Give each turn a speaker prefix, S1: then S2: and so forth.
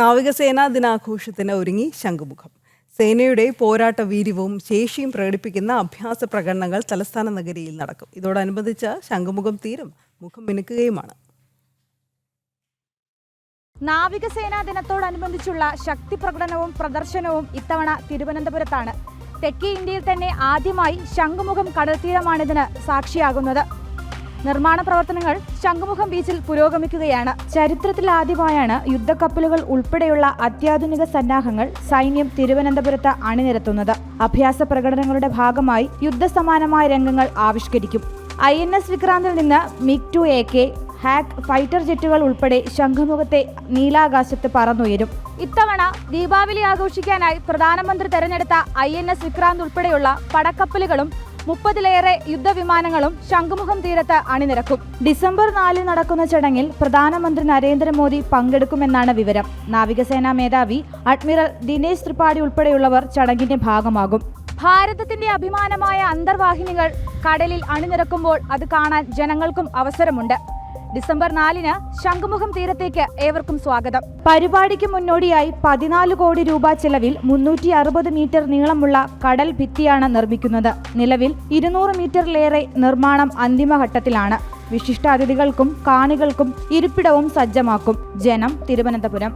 S1: നാവികസേനാ ദിനാഘോഷത്തിന് ഒരുങ്ങി ശംഖുമുഖം. സേനയുടെ പോരാട്ട വീര്യവും ശേഷിയും പ്രകടിപ്പിക്കുന്ന അഭ്യാസ പ്രകടനങ്ങൾ തലസ്ഥാന നഗരിയിൽ നടക്കും. ഇതോടനുബന്ധിച്ച് ശംഖുമുഖം തീരം മുഖം മിനുക്കുകയുമാണ്.
S2: നാവികസേനാ ദിനത്തോടനുബന്ധിച്ചുള്ള ശക്തി പ്രകടനവും പ്രദർശനവും ഇത്തവണ തിരുവനന്തപുരത്താണ്. തെക്കേ ഇന്ത്യയിൽ തന്നെ ആദ്യമായി ശംഖുമുഖം കടൽത്തീരമാണിതിന് സാക്ഷിയാകുന്നത്. നിർമ്മാണ പ്രവർത്തനങ്ങൾ ശംഖുമുഖം ബീച്ചിൽ പുരോഗമിക്കുകയാണ്. ചരിത്രത്തിൽ ആദ്യമായാണ് യുദ്ധക്കപ്പലുകൾ ഉൾപ്പെടെയുള്ള അത്യാധുനിക സന്നാഹങ്ങൾ സൈന്യം തിരുവനന്തപുരത്ത് അണിനിരത്തുന്നത്. അഭ്യാസ പ്രകടനങ്ങളുടെ ഭാഗമായി യുദ്ധസമാനമായ രംഗങ്ങൾ ആവിഷ്കരിക്കും. ഐ എൻ എസ് വിക്രാന്തിൽ നിന്ന് MiG two A K hawk fighter ജെറ്റുകൾ ഉൾപ്പെടെ ശംഖുമുഖത്തെ നീലാകാശത്ത് പറന്നുയരും. ഇത്തവണ ദീപാവലി ആഘോഷിക്കാനായി പ്രധാനമന്ത്രി തെരഞ്ഞെടുത്ത ഐ എൻ എസ് വിക്രാന്ത് ഉൾപ്പെടെയുള്ള പടക്കപ്പലുകളും മുപ്പതിലേറെ യുദ്ധവിമാനങ്ങളും ശംഖുമുഖം തീരത്ത് അണിനിരക്കും. ഡിസംബർ നാലിന് നടക്കുന്ന ചടങ്ങിൽ പ്രധാനമന്ത്രി നരേന്ദ്രമോദി പങ്കെടുക്കുമെന്നാണ് വിവരം. നാവികസേനാ മേധാവി അഡ്മിറൽ ദിനേശ് ത്രിപാഠി ഉൾപ്പെടെയുള്ളവർ ചടങ്ങിന്റെ ഭാഗമാകും. ഭാരതത്തിന്റെ അഭിമാനമായ അന്തർവാഹിനികൾ കടലിൽ അണിനിരക്കുമ്പോൾ അത് കാണാൻ ജനങ്ങൾക്കും അവസരമുണ്ട്. ഡിസംബർ നാലിന് ശംഖുമുഖം തീരത്തേക്ക് ഏവർക്കും സ്വാഗതം. പരിപാടിക്ക് മുന്നോടിയായി പതിനാല് കോടി രൂപ ചെലവിൽ മുന്നൂറ്റി അറുപത് മീറ്റർ നീളമുള്ള കടൽ ഭിത്തിയാണ് നിർമ്മിക്കുന്നത്. നിലവിൽ ഇരുന്നൂറ് മീറ്ററിലേറെ നിർമ്മാണം അന്തിമഘട്ടത്തിലാണ്. വിശിഷ്ടാതിഥികൾക്കും കാണികൾക്കും ഇരിപ്പിടവും സജ്ജമാക്കും ജനം തിരുവനന്തപുരം.